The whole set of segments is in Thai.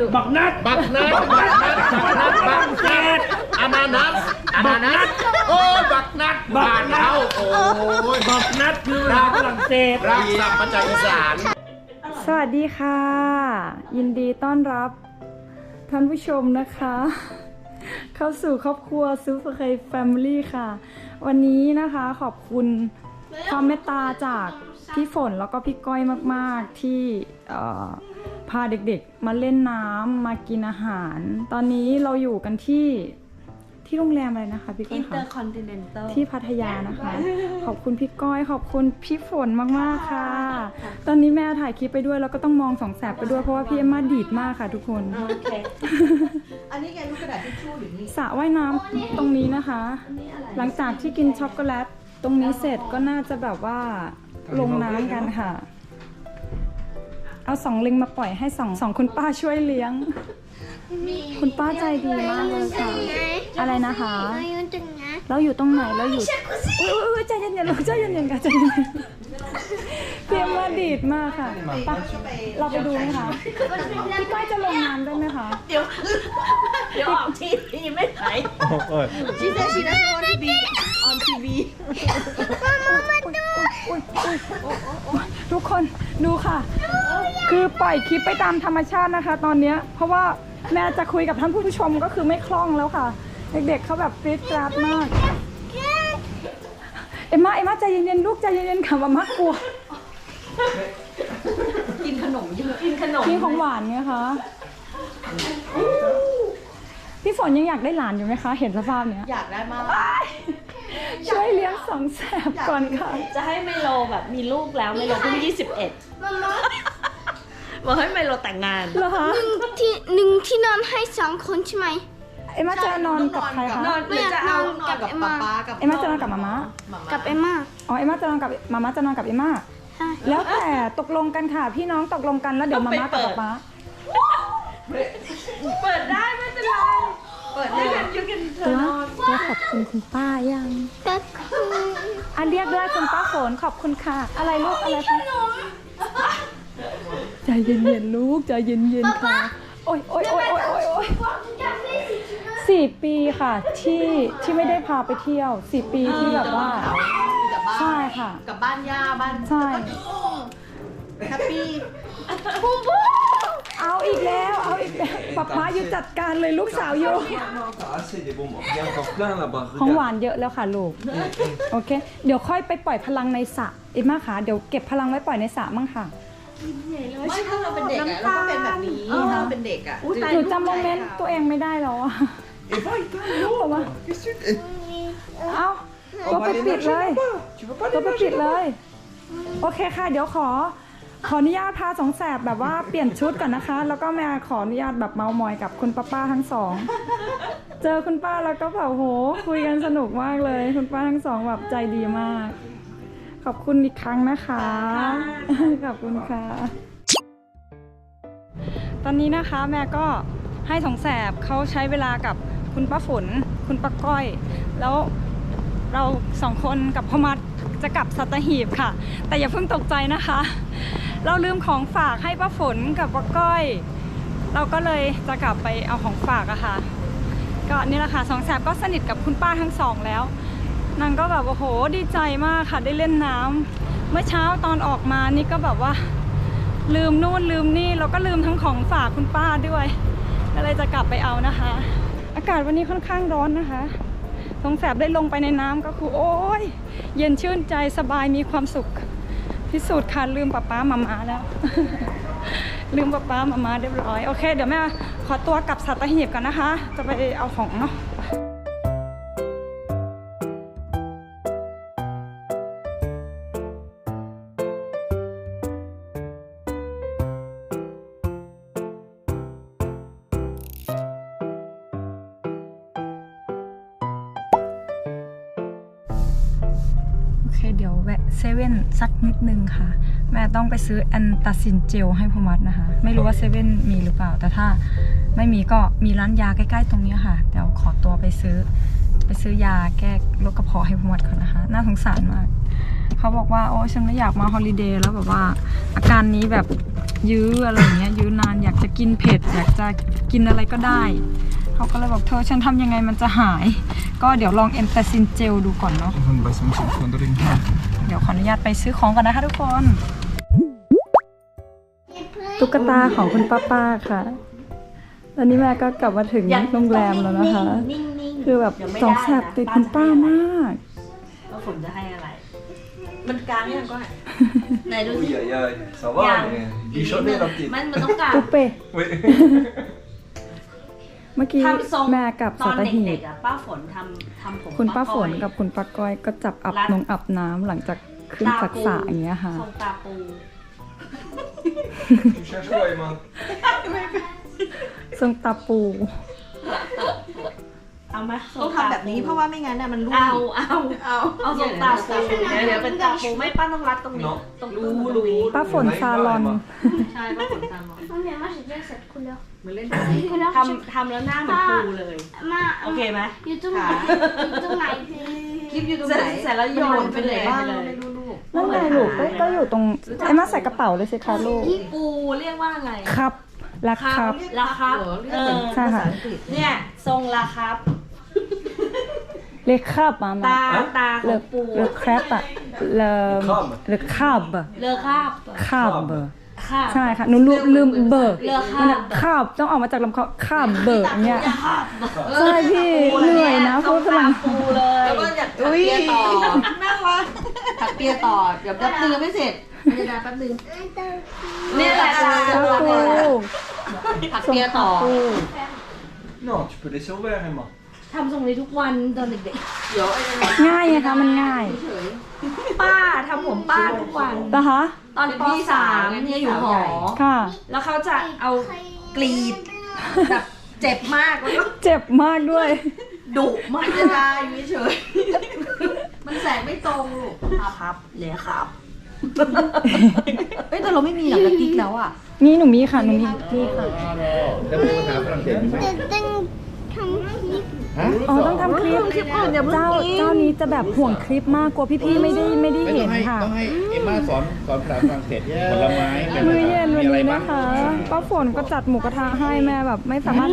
ลูก บักนัดบักนัดบักนัดบักนัดบักนัดอานานัสอานานัสโอ้ยบักนัดบานเท้าโอ้ยบักนัดคือภาษาฝรั่งเศสรักสัมปจากอีสาน สวัสดีค่ะ ยินดีต้อนรับท่านผู้ชมนะคะ เข้าสู่ครอบครัวซูเปอร์เคยแฟมิลี่ค่ะ วันนี้นะคะขอบคุณความเมตตาจากพี่ฝนแล้วก็พี่ก้อยมาก ๆ ที่เอ่อ พาเด็กๆ มาเล่นน้ำมากินอาหาร ตอนนี้เราอยู่กันที่ที่โรงแรมอะไรนะคะพี่ก้อิอยนเตอคะร์คอนติเนนตัลที่พัทยานะคะ ขอบคุณพี่ก้อย ขอบคุณพี่ฝนมากๆค่ะ ตอนนี้แม่ถ่ายคลิปไปด้วยแล้วก็ต้องมองสองแสบไปด้วยเพราะว่าพี่เอ็มมาดีดมากค่ะทุกคนโอเค อันนี้ไงลูกกระดาษทิชชู่อยู่นี่สระว่ายน้ำตรงนี้นะคะ หลังจากที่กินช็อกโกแลตตรงนี้เสร็จก็น่าจะแบบว่าลงน้ำกันค่ะ เอาสองลิงมาปล่อยให้สองสองคุณป้าช่วยเลี้ยง คุณป้าใจดีมากเลยค่ะ อะไรนะคะ เราอยู่ตรงไหนเราอยู่อุ้ยอุ้ยใจเย็นๆลูกใจเย็นๆค่ะใจเย็นๆเพียงว่าดีดมากค่ะไปเราไปดูไหมคะพี่ก้อยจะลงน้ำได้ไหมคะ เดี๋ยวเดี๋ยวออกทีวีไม่ไหวชีเซชีนัสวอร์บีออนทีวี อุ๊ยอุ๊ยทุกคนดูค่ะ คือปล่อยคลิปไปตามธรรมชาตินะคะ ตอนเนี้ยเพราะว่าแม่จะคุยกับท่านผู้ชมก็คือไม่คล่องแล้วค่ะ เด็กๆเขาแบบกรี๊ดกราดมาก เอ็มมาเอ็มมาใจเย็นๆลูกใจเย็นๆค่ะมามากลัวกินขนมเยอะกินขนมกินของหวานไงคะพี่ฝนยังอยากได้หลานอยู่ไหมคะ เห็นสภาพเนี้ยอยากได้มาก ช่วยเลี้ยงสองแสบก่อนค่ะ จะให้ไมโลแบบมีลูกแล้วไมโลเพิ่ง21บอกให้ไมโลแต่งงานเหรอคะที่หนึ่งที่นอนให้สองคนใช่ไหมเอ็มมาจะนอนกับใครคะนอนหรือจะเอานอนกับป๊าป๊ากับเอ็มมาจะนอนกับมาม่ากับเอมม่าอ๋อเอ็มมาจะนอนกับมาม่าจะนอนกับเอ็มมาใช่แล้วแต่ตกลงกันค่ะ พี่น้องตกลงกันแล้วเดี๋ยวมาม่ากับป๊าป๊าเปิดได้ไม่ เป็นไรเปิดเลยยูกินเธตัอวนตัวขอบคุณคุณป้ายังก็คืออะเรียกด้วยคุณป้าฝนขอบคุณค่ะ อะไรลูกอะไรคะใจเย็นๆลูกใจเย็นๆค่ะ โอ๊ยโอ๊ยโอ๊ยโอ๊ยโอ๊ยโอ๊ยสี่ปีค่ะที่ที่ไม่ได้พาไปเที่ยวสี่ปีที่แบบว่ากับบ้านใช่ค่ะ กับบ้านย่าบ้านใช่แฮปปี้เอา อีกแล้วเอาอีกแล้วป๊าป๊าอยู่จัดการเลยลูกสาวอยู่ ของหวานเยอะแล้วค่ะลูกโอเค เดี๋ยวค่อยไปปล่อยพลังในสระเอ็มมาค่ะเดี๋ยวเก็บพลังไว้ปล่อยในสระมั่งค่ะ ไม่ถ้าเราเป็นเด็กอะเราก็เป็นแบบนี้ถ้าเราเป็นเด็กอะหนูจำโมเมนต์ตัวเองไม่ได้แล้วอะ Et va, il t'a เพราะว่าเอาตัวไปปิดเลย ตัวไปปิดเลย โอเคค่ะ เดี๋ยวขอ ขออนุญาตพาสองแสบแบบว่าเปลี่ยนชุดก่อนนะคะ แล้วก็มาขออนุญาตแบบเมามอยกับคุณป้าป้าทั้งสอง เจอคุณป้าแล้วก็แบบโห คุยกันสนุกมากเลย คุณป้าทั้งสองแบบใจดีมาก ขอบคุณอีกครั้งนะคะ ขอบคุณค่ะ ตอนนี้นะคะแม่ก็ให้สองแสบเขาใช้เวลากับคุณป้าฝน คุณป้าก้อย แล้วเราสองคนกับพ่อมัดจะกลับสัตหีบค่ะ แต่อย่าเพิ่งตกใจนะคะ เราลืมของฝากให้ป้าฝนกับป้าก้อย เราก็เลยจะกลับไปเอาของฝากอะค่ะ ก็นี่แหละค่ะสองแสบก็สนิทกับคุณป้าทั้งสองแล้วนางก็แบบโอ้โหดีใจมากค่ะได้เล่นน้ำเมื่อเช้าตอนออกมานี่ก็แบบว่า ลืมนู่นลืมนี่แล้วก็ลืมทั้งของฝากคุณป้าด้วยก็เลยจะกลับไปเอานะคะ อากาศวันนี้ค่อนข้างร้อนนะคะสงแสบได้ลงไปในน้ำก็คือโอ้ยเย็นชื่นใจสบายมีความสุข ที่สุดค่ะลืมป้าป้ามามาแล้ว ลืมป้าป้ามามาเรียบร้อย โอเค เดี๋ยวแม่ขอตัวกลับสัตหีบกันนะคะ จะไปเอาของเนาะโอเคเดี๋ยวแวะเซเว่นสักนิดนึงค่ะแม่ ต้องไปซื้อแอนตาซินเจลให้พมัดนะคะ ไม่รู้ว่าเซเว่นมีหรือเปล่า แต่ถ้าไม่มีก็มีร้านยาใกล้ๆตรงนี้ค่ะ เดี๋ยวขอตัวไปซื้อ ไปซื้อยาแก้โรคกระเพาะให้พมัดก่อนนะคะ น่าสงสารมากขเขาบอกว่าโอ้ฉันไม่อยากมาฮอลิเดย์แล้วแบบว่า อาการนี้แบบยื้ออะไรอย่างเงี้ยยื้อนานอยากจะกินเผ็ด อยากจะกินอะไรก็ได้ เขาก็เลยบอกเธอฉันทำยังไงมันจะหาย ก็เดี๋ยวลองเอนตาซินเจลดูก่อนเนาะ Hun bara som en ring här. เดี๋ยวขออนุญาตไปซื้อของก่อนนะคะทุกคน ตุ๊กตาของคุณป้าป้าค่ะ ตอนนี้แม่ก็กลับมาถึงโรงแรมแล้วนะคะนิ่งๆคือแบบยังไม่สองได้แสบติดคุณป้ามากว่าผมจะให้อะไร มันกลางยังก็ไหนดูสิ Oj, oj, oj. Ça va? Ja. men Vi kör ner upp dit. มันมันต้องกลางปุ๊เป้ Oui. เมื่อกี้ทำทรงแม่กับตสัอนตหีเด็บกๆอะป้าฝนทำทำผมคุณป้าฝนก้อยกับคุณป้าก้อยก็จับอับรัดนงอาบน้ำหลังจากขึ้นจากสระอย่างเงี้ยค่ะ ทรงตาปู Du kör så Iman. ทรงตาปู เอาไหมต้องทำแบบนี้เพราะว่าไม่งั้นน่ะมันรุ่ยเอาเอาเอาเอาทรงตาปูเดี๋ยวเดี๋ยวเป็นตาปูไม่ป้าต้องรัดตรงนี้เนาะตรงรูรูป้าฝนซาลอน ใช่ป้าฝนตาหมอ Maman, moi j'ai bien cette couleur. มันเล่น Cette couleur, ทำทำแล้วหน้าเหมือนปูเลย Ma, โอเคไหม you do my, you do my คลิปอยู่ตรงเสร็ไหจนเสร็จแล้วโยนไปเลยบ้าไปงเลยไม่รู้ลูก นั่นไงลูกก็ก็อยู่ตรงไอ้มาใส่กระเป๋าเลยสิคะลูกปูเรียกว่าอะไร ครับและครับราคาเหรอเรียเอกเป็นอใช่ภาค่ะษาอังกฤษเนี่ยทรงราคาเลครับมามาตาตาขเลองปูเลแครปอะเลเลคาบเลอคาบคาบคาบ ใช่ค่ะหนูลืมลืมเบิร์เลอคาบมันอะคาบต้องออกมาจากลำคอคาบเบิร์อย่างเงี้ยใช่พี่เหนื่อยนะพูดฝรั่งปูเลยแล้วก็อยากถักเปียต่อน่ารักถักเปียต่อ เดี๋ยวแป๊บนึงยังไม่เสร็จเดี๋ยวนะแป๊บนึงเนี่ยแหละตาปูถักเปียต่อปู Non, tu peux laisser ouvert Emma. ทำทรงนี้ทุกวันตอนเด็กเดี๋ยวไอ้นั่นง่ายไงคะมันง่ายเฉยๆ ป้าทำผมป้าทุกวัน นะคะตอนปสามเนี่ยอยู่หอ ค่ะ แล้วเขาจะเอากรีดแบบเจ็บมากแล้วก็เจ็บมากด้วย ดุมากจะได้อยู่เฉยมันแสงไม่ตรงลูกครับเลยครับเอ้ยแต่เราไม่มีหนังกะติกแล้วอะนี่หนูมีค่ะหนูมี นี่ค่ะ แล้วพูดภาษาฝรั่งเศสไหม อ๋อต้องทำคลิปเจ้าเจ้านี้จะแบบห่วงคลิปมากกลัวพี่ๆไม่ได้ไม่ได้ไม่ต้เห็องนให้ค่ะ ต้องให้เอ็มม่าสอนสอนภาษาฝรั่งเศสผลไม้ป็มื้อเย็นวันมีอะไรนี้บ้างนะคะป้าฝนก็จัดหมูกระทะให้แม่แบบไม่สามารถ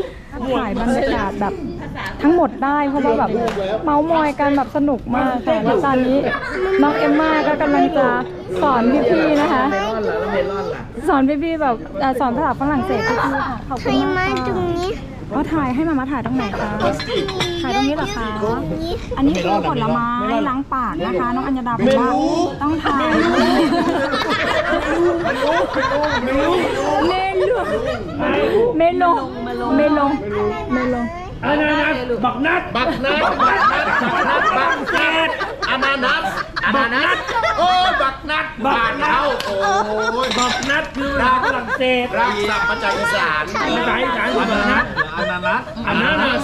ถ่ายบรรยากาศแบบทั้งหมดได้เพราะว่าแบบเมาส์มอยกันแบบสนุกมากค่ะแล้วตอนนี้น้องเอมม่าก็กำลังจะสอนพี่ๆนะคะเมลอนล่ะแล้วเมลอนล่ะสอนพี่ๆแบบเอ่อสอนภาษาฝรั่งเศสพี่ๆค่ะขอบคุณมากค่ะ ก็ถ่ายให้มามาถ่ายตรงไหนคะ ถ่ายตรงนี้เหรอคะ อันนี้คือผลไม้ล้างปากนะคะ น้องอัญญาดาบอกว่าต้องถ่ายเมลงเมลงเมลงอานานัสบักนัดบักนัดบักนัดบักนัดบักเศษอานานัส อานานัสโอ้บักนัดบ้านเขาโอ้ยบักนัดคือภาษาฝรั่งเศสรักศัพท์มาจากอีสานภาษาอีสานคือบักนัดอานานัสอานานัส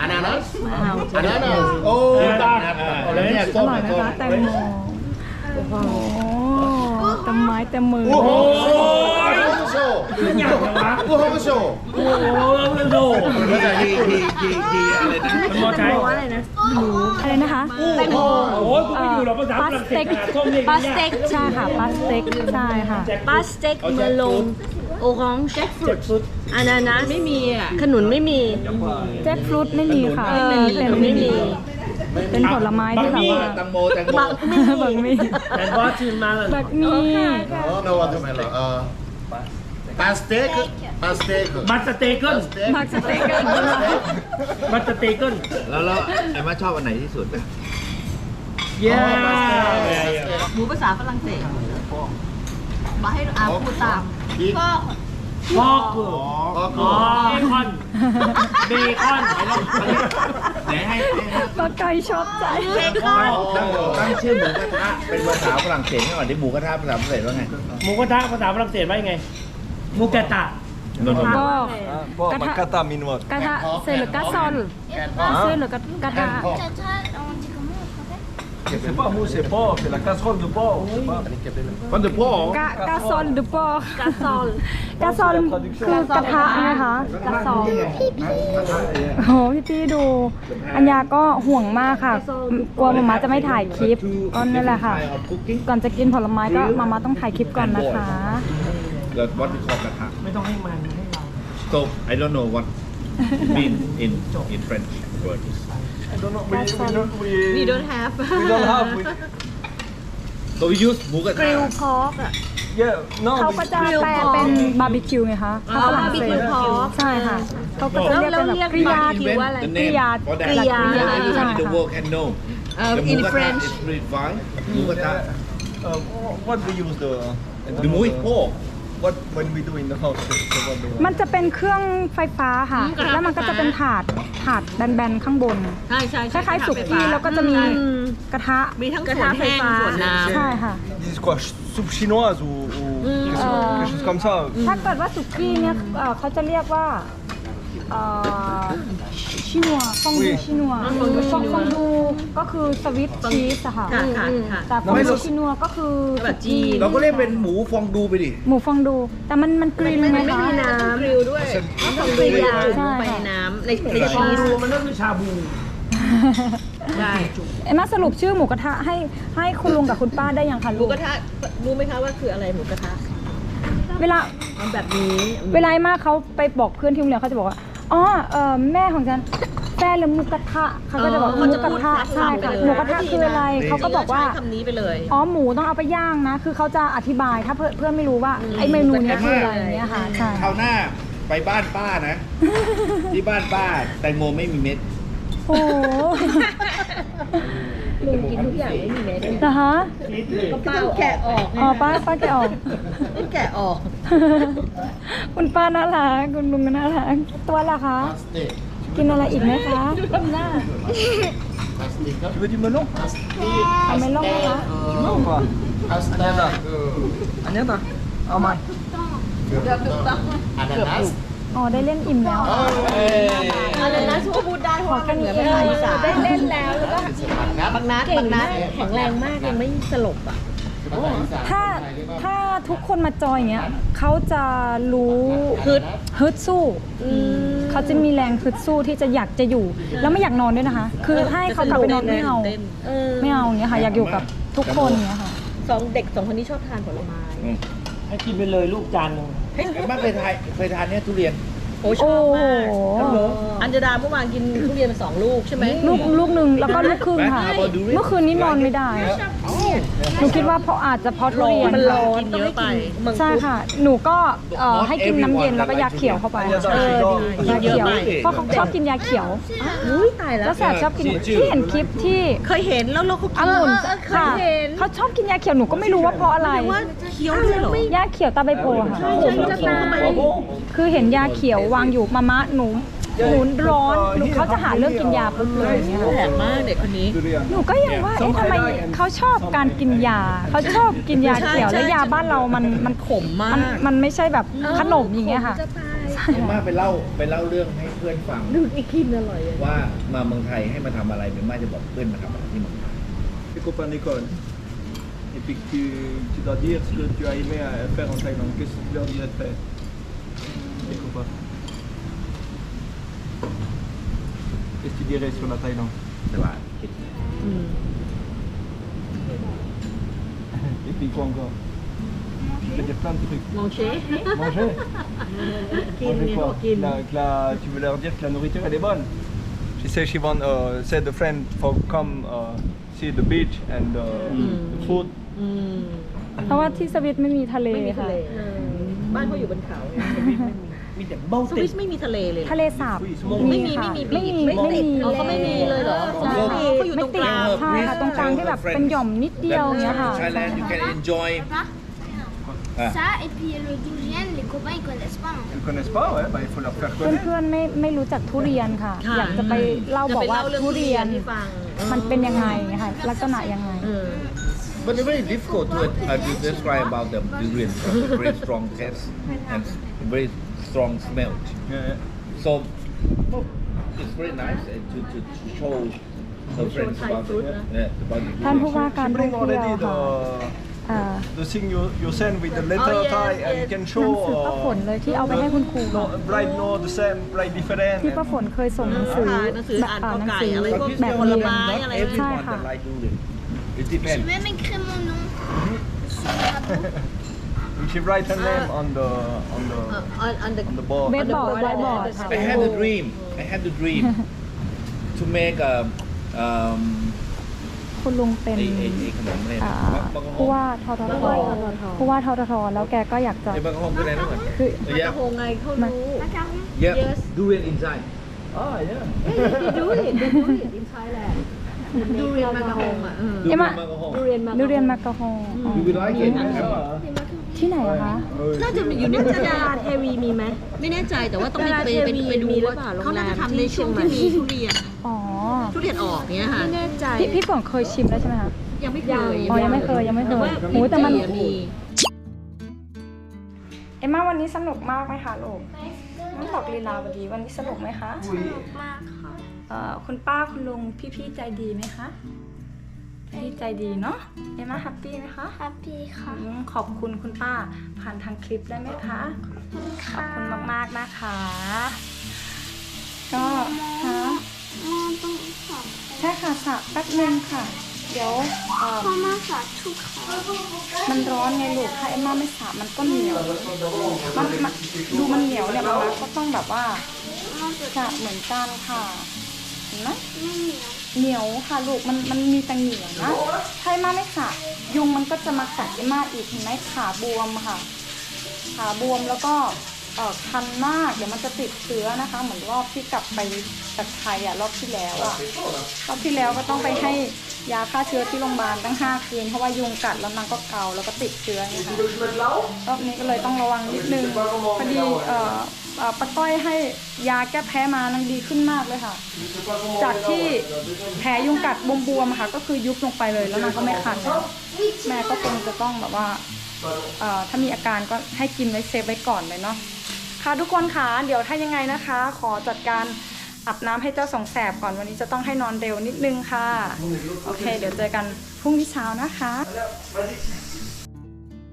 อานานัสอานานัสโอ้บักนัดแล้วเนี่ยอส้มร่อยไหมส้มคะแตงโมโอ้โหเต็มไม้เต็มมือโอ้โห ยโชว์ขึ้นอย่างไรวะโอ้โหโชว์โอ้โหโดภาษาทีทีทีทีอะไรนะมันมอใช้อะไรนะคะแตงโมโอ้ยกูไม่อยู่หรอกภาษาฝรั่งเศสส้มเรียกปาสเต็กใช่ค่ะปาสเต็กใช่ค่ะ ปาสเต็กเมลงโอรองแจ็คฟรุตอานานัสไม่มีอะ ขนุนไม่มี แจ็คฟรุตไม่มีค่ะเป็นเป็นไม่มี เป็นผลไม้ที่แบบว่าแตงโมแตงโมบักมีแต่บอสชื่อมาเลยบักมีโอ้โน ปาสเต็กปาสเต็กบัตสเตเกิลบักสเต็กกันบัตสเตเกิลแล้วแล้วไอ้มาชอบอันไหนที่สุดอะเย้หมูภาษาฝรั่งเศสมาให้อาพูดตามพีกพอกกูก็อ๋อเบคอนเบคอนไหนให้ให้ป้าไก่ชอบใจตั้งตั้งชื่อหมูกระทะเป็นภาษาฝรั่งเศสก่อนที่หมูกระทะภาษาฝรั่งเศสว่าไงหมูกระทะภาษาฝรั่งเศสว่ายังไงห มูกระทะนนท์ก็ Bara Kata- kata minuat. กระทะเซหรือกระซอนเซหรือกระกระทะ Tata, on dit comment en français C'est pas mou, c'est porc, c'est la casserole de porc. je sais pas. ฟันเดอร์พ่อกากาซอนดูปอกาซอนกาซอนคือกระทะนะคะกาซอนโอ้โหพี่ตี้ดู อัญญาก็ห่วงมากค่ะ กลัวมาม่าจะไม่ถ่ายคลิปก็นั่นแหละค่ะ ก่อนจะกินผลไม้ก็มาม่าต้องถ่ายคลิปก่อนนะคะ เกิดวัดที่คอกระทะ ไม่ต้องให้มันให้เรา so I don't know what mean in in French words I don't know, we, we don't, we, we don't have we don't have. We, so we use หมูกระกทะ ริลพอกอะ yeah, no, เขา we, ก็จะแปลเป็นบาร์บีคิวไงคะถ้าฝรั่งเศส barbecue pork ใช่ค่ะเขาก็จะเรียกเป็นแบบกริยา invent คิวอะไร the กริ name ยา for that กริยา so ใช่ everybody in the ค่ะ world can know Uh, the หมู in กระทะ French is really fine หมูกระทะ uh, what we use the. the หมู is pork What when we do in the house? So what do มันจะเป็นเครื่องไฟฟ้าค่ะ อืมกระทะแล้วมันก็จะเป็นถาดถาดแบนๆข้างบน ใช่ใช่คล้ายๆสุกี้แล้วก็จะมีกระทะ มีทั้งส่วนแห้งส่วนน้ำ ใช่ค่ะ This is quoi Soupe chinoise ou, ou quelque, chose, Euh, quelque chose comme ça ถ้าเกิดว่าสุกี้เนี่ยเอ่อเขาจะเรียกว่าเอ่อ ชินัวฟองดูชินัวฟองฟองดูก็คือสวิตชีสอะค่ะค่ะค่ะค่ะ แต่ฟองดูชินัวก็คือแบบจีน เราก็เรียกเป็นหมูฟองดูไปดิ หมูฟองดู แต่มันมันกรีนไหมไม่คะมีน้ำกริลด้วยต้องกริลจุ่มลงไปในน้ำในในชีสมันก็คือชาบูใช่เอ็มมาสรุปชื่อหมูกระทะให้ให้คุณลุงกับคุณป้าได้ยังคะหลูมูกกระทะรู้ไหมคะว่าคืออะไรหมูกระทะเวลา มันแบบนี้ เวลาไอ้มาเขาไปบอกเพื่อนที่โรงเรียนเขาจะบอกว่า อ๋อเออแม่ของฉันแฟนหรือหมูกระทะเขาก็จะบอกหมูกระทะใช่ค่ะหมูกระทะคืออะไรเขาก็บอกว่า ใช้คำนี้ไปเลย อ๋อหมูต้องเอาไปย่างนะ คือเขาจะอธิบายถ้าเพื่อนเพื่อนไม่รู้ว่าไอ้เมนูเนี้ยคืออะไรเนี้ยค่ะใช่คราวหน้าไปบ้านป้านะ ที่บ้านป้าแตงโมไม่มีเม็ด โอ้โห ลุงกินทุกอย่างไม่มีเม็ดนะคะก็ป้าแกะออกอ๋อป้าป้าแกะออกต้องแกะออก คุณป้าน่ารักคุณลุงก็น่ารักตัวละคะ กินอะไรอีกไหมคะทำหน้า Tu veux du melon เอาไม่ลงไหมคะ Non ou pas Agnata. Agnata How much อ๋อได้เล่นอิ่มแล้วอะไรนะชัวพูดได้เพราะว่ามันเหมือนภาษาอีสานได้เล่นแล้วแล้วก็บางนัดบางนัดแข็งแรงมากยังไม่สลบอะถ้าถ้าทุกคนมาจอยอย่างเงี้ยเขาจะรู้ฮึดฮึดสู้เขาจะมีแรงฮึดสู้ที่จะอยากจะอยู่ แล้วไม่อยากนอนด้วยนะคะ คือให้เขากลับไปนอนไม่เอาต้นเออไม่เอาอย่างเงี้ยค่ะ อยากอยู่กับทุกคนอย่างเงี้ยค่ะสองเด็กสองคนนี้ชอบทานผลไม้ ให้กินไปเลยลูกจานหนึงไอ้บ้านเคยทานเคยทานเนี่ยทุเรียน โอ้ชอบมาก โอ้โหอัญญดาเมื่อวานกินทุเรียนไปสองลูกใช่ไหมลูกลูกหนึ่งแล้วก็ลูกครึ่งค่ะ เมื่อคืนนี้นอนไม่ได้หนูคิดว่าเพราะอาจจะเพราะทุเรียนมันร้อนเยอะไปมังคุดใช่ค่ะ หนูก็เอ่อให้กินน้ำเย็นแล้วก็ยาเขียวเข้าไป Agnata, เออ je ดี rigole. ยาเขียวเพราะเขาชอบกินยาเขียว อุ้ยตายแล้วแล้วแสบชอบกินที่เห็นคลิปที่เคยเห็นแล้วเราก็องุ่นเคยค่ะเห็น เขาชอบกินยาเขียวหนูก็ไม่รู้ว่าเพราะอะไร ว่าเคี้ยวด้วยเหรอ ยาเขียวตาใบโพค่ะผมจะตายคือเห็นยาเขียววางอยู่มามะหนูหนูร้อนหนูเขาจะหาเรื่องกินยาปุ๊บเลยอย่างเงี้ยค่ะแปลกมากเด็กคนนี้ Durian. หนูก็ยังว่าเอ๊ะทำไมเขาชอบการกินยาเขาชอบกินยาเขียวใช่แล้วยาใช่บ้านเรามันมันขมมากมันมันไม่ใช่แบบขนมอย่างเงี้ยค่ะจะตายใช่เอ็มมาค่ะไปเล่าไปเล่าเรื่องให้เพื่อนฟังดูอีกกินอร่อยอะว่ามาเมืองไทยให้มาทำอะไรเอ็มมาจะบอกเพื่อนมาทำอะไรที่เมืองไทย Tes copains d'école. et tu, dois dire ce que tu as aimé faire en Thaïlande, qu'est-ce que tu leur dirais de faire? Les copains. Qu'est-ce que tu dirais sur la Thaïlande? Et puis quoi encore? Tu peux dire plein de trucs. Manger. Manger? Tu veux leur dire que la nourriture elle est bonne. She said she want uh, said the friend for come uh, see the beach and uh, mm. the food. อืมเพราะว่าที่สวิตไม่มีทะเลไม่มีทะค่ะเลเออบ้านเขาอยู่บนเขาไงมีแต่เบ้าสติวิด สไม่มีทะเลเลยเหรอ ทะเลสาบไม่มีค่ะไม่มีไม่มีไม่ติดไม่มีอ๋อเขาไม่มีเลยเหรอใช่เขาไม่มีเขาอยู่ตรงกลางใช่ค่ะตรงกลางที่แบบเป็นหย่อมนิดเดียวอย่างเงี้ยค่ะใช่แล้ว you can enjoy Papa, Ah. ça et puis le durian, les copains ils connaissent pas. hein. Ils connaissent pas, ouais, bah, il faut leur faire เพื่ connaître. อนๆไม่ไม่รู้จักทุเรียนค่ะ ค่ะ อยากจะไปเล่าจะบอกไปว่าเล่าเรื่องทุทุเรีเรียยนนให้ฟังมันเป็นยังไงค่ะลักษณะยังไง เออ but it's very difficult to, uh, to describe about the durian because it's very strong taste and very strong smell Yeah, yeah. so it's very nice uh, to, to, to show So friends about it. Yeah, about it. ท่านผู้ว่าการ You ท่อง bring เที่ยว already ค่ะ the อ่า the thing you you send with the letter Oh, yes, Thai and you yes. can หนั show งสือป้าฝนเลยที่เอาไปให้คุณครู no ค่ะ write no the same write different ที่ป้าฝนเคยส่งหนังสือ ค่ะหนังสืออ่าน อ่านหนังสือ กอไก่อะไรพวก แบบ ผล เรียน ไม้ Not อะไร everyone ใช่ค่ะ that like doodle. It J'ai depends. même écrit mon nom sur le tableau. you should write her name on the on the ออนอันเด on the board เบสบอร์ดไวบอร์ดค่ะ I had a dream. I had a dream to make a um คุณลุงเป็นไอ้ไอ้ไอ้ขนมอะไรอ่านะบักกะฮผู้งว่าทททผู้ว่าทททแล้วแกก็อยากจะไอ้บักกะฮงคืออะไรนะคือเยอะโฮงไงเขารู้ Macaron. เยอะ Yes. durian inside ah yeah they do it they do it in Thailand ดูเรียนมากะฮงอะเออเอ็มอะบักกะฮงดูเรียนมากะฮงดูเรียนมากะฮงอ๋อ You will like it. Des macarons. ที่ไหนอะคะ น่าจะอยู่ในพัฒนาเทวีมีไหม ไม่แน่ใจแต่ว่าต้องไปไปไปไปดูว่าเขาน่าจะทำในช่วงที่มีทุเรียนอ๋อ ทุเรียนออกเนี้ยค่ะ ไม่แน่ใจ พี่พี่ฝนเคยชิมแล้วใช่ไหมคะยังไม่เคยอ๋อยังไม่เคยยังไม่เคยว่าโหแต่มันลิ้จี่อะมี เอ็มมาวันนี้สนุกมากไหมคะลูกน้องบอกลีลาวดีวันนี้สนุกไหมคะเอ่อคุ ณป้าคุณลุงพี่ๆใจดีไหมคะพี่ใจดีเนาะเอ็มมาแฮปปี้ไหมคะ Happy อืมขอบคุณคุณป้าผ่านทางคลิปได้ไหมคะขอบคุณมากๆนะคะ ก็ฮะ Maman, donc, ça. ใช่ค่ะสระแป๊บนึงค่ะ เดี๋ยวเอ่อ Maman, ça a tout craqué. มันร้อนไงลูกถ้าเอ็มมาไม่สระมันก็เหนียวมันมันดูมันเหนียวเนี่ยมามาก็ต้องแบบว่า Maman, je สระเหมือนกันค่ะ เห็นไหม mignon. เหนียวค่ะลูกมันมันมีแต่เหนียวนะถ้าเอ็มมาไม่สระยุงมันก็จะมากัดเอ็มมาอีกเห็นไหมขาบวมค่ะ ขาบวมแล้วก็เอ่อคันมากเดี๋ยวมันจะติดเชื้อนะคะ เหมือนรอบที่กลับไปจากไทยอะรอบที่แล้วอะรอบที่แล้วก็ต้องไปให้ยาฆ่าเชื้อที่โรงพยาบาลตั้งห้าคืนเพราะว่ายุงกัดแล้วนางก็เกาแล้วก็ติดเชื้อไงคะรอบนี้ก็เลยต้องระวังนิดนึงพอดีเอ่อเอ่อ ป้าก้อยให้ยาแก้แพ้มานางดีขึ้นมากเลยค่ะ จากที่แผลยุงกัดบวมๆอะค่ะ ก็คือยุบลงไปเลยแล้วนางก็ไม่คันแล้วแม่ก็คงจะต้องแบบว่าเอ่อถ้ามีอาการก็ให้กินไว้เซฟไว้ก่อนเลยเนาะค่ะทุกคนค่ะเดี๋ยวถ้ายังไงนะคะ ขอจัดการอาบน้ำให้เจ้าสองแสบก่อนวันนี้จะต้องให้นอนเร็วนิดนึงค่ะ โอเค เดี๋ยวเจอกันพรุ่งนี้เช้านะคะ